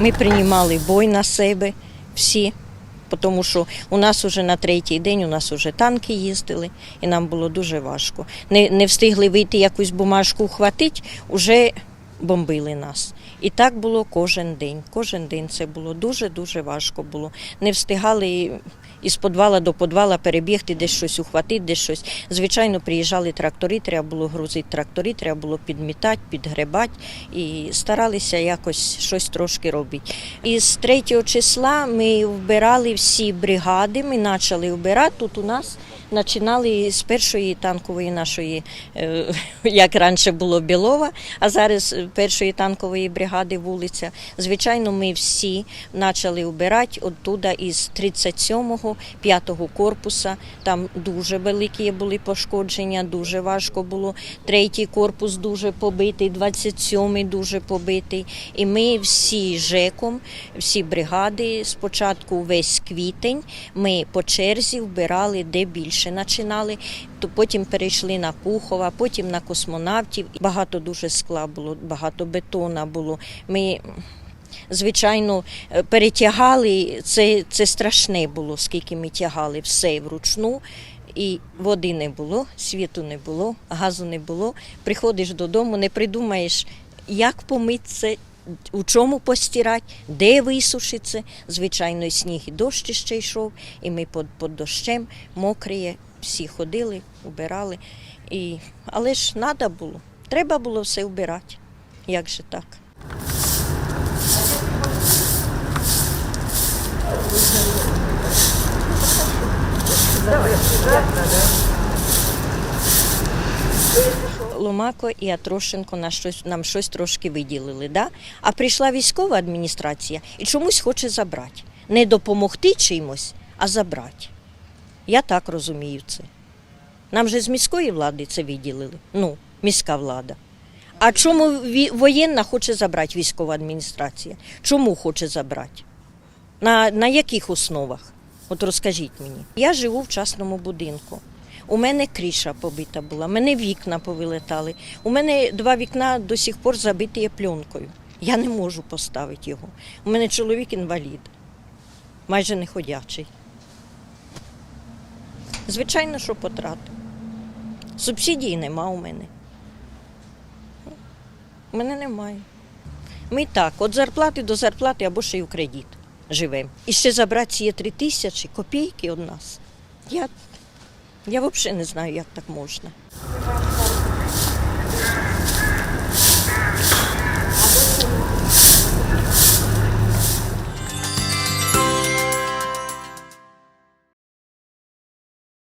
Ми приймали бой на себе всі, тому що у нас вже на третій день у нас вже танки їздили, і нам було дуже важко. Не, не встигли вийти якусь бумажку ухватити, вже бомбили нас. І так було кожен день. Кожен день це було дуже-дуже важко було. Не встигали із підвала до підвала перебігти, десь щось ухватити, десь щось. Звичайно, приїжджали трактори, треба було грузити трактори, треба було підмітати, підгребати і старалися якось щось трошки робити. І з 3 числа ми вбирали всі бригади, ми почали вбирати. Тут у нас починали з першої танкової нашої, е, як раніше було Білова, а зараз першої танкової бригади вулиця. Звичайно, ми всі почали вбирати оттуда із 37-го, 5-го корпуса. Там дуже великі були пошкодження, дуже важко було. Третій корпус дуже побитий, 27-й дуже побитий. І ми всі ЖЕКом, всі бригади, спочатку весь квітень, ми по черзі вбирали де більше починали, то потім перейшли на Кухова, потім на космонавтів. Багато дуже скла було, багато бетона було. Ми Звичайно, е, перетягали, це, це страшне було, скільки ми тягали все вручну. І води не було, світу не було, газу не було. Приходиш додому, не придумаєш, як помитися, у чому постирати, де висушиться. Звичайно, і сніг і дощ ще йшов, і ми під, під дощем мокрі, всі ходили, убирали. І... Але ж треба було, треба було все вбирати. Як же так? Ломако і Атрошенко на щось, нам щось трошки виділили. Да? А прийшла військова адміністрація і чомусь хоче забрати. Не допомогти чимось, а забрати. Я так розумію це. Нам же з міської влади це виділили. Ну, міська влада. А чому воєнна хоче забрати військова адміністрація? Чому хоче забрати? На, на яких основах? От розкажіть мені. Я живу в частному будинку. У мене криша побита була, у мене вікна повилетали. У мене два вікна до сих пор забиті пленкою. Я не можу поставити його. У мене чоловік інвалід, майже не ходячий. Звичайно, що потратив. Субсидії нема у мене. У мене немає. Ми так, від зарплати до зарплати або ще й в кредит живемо. І ще забрати ці три тисячі копійки від нас. Я, я взагалі не знаю, як так можна.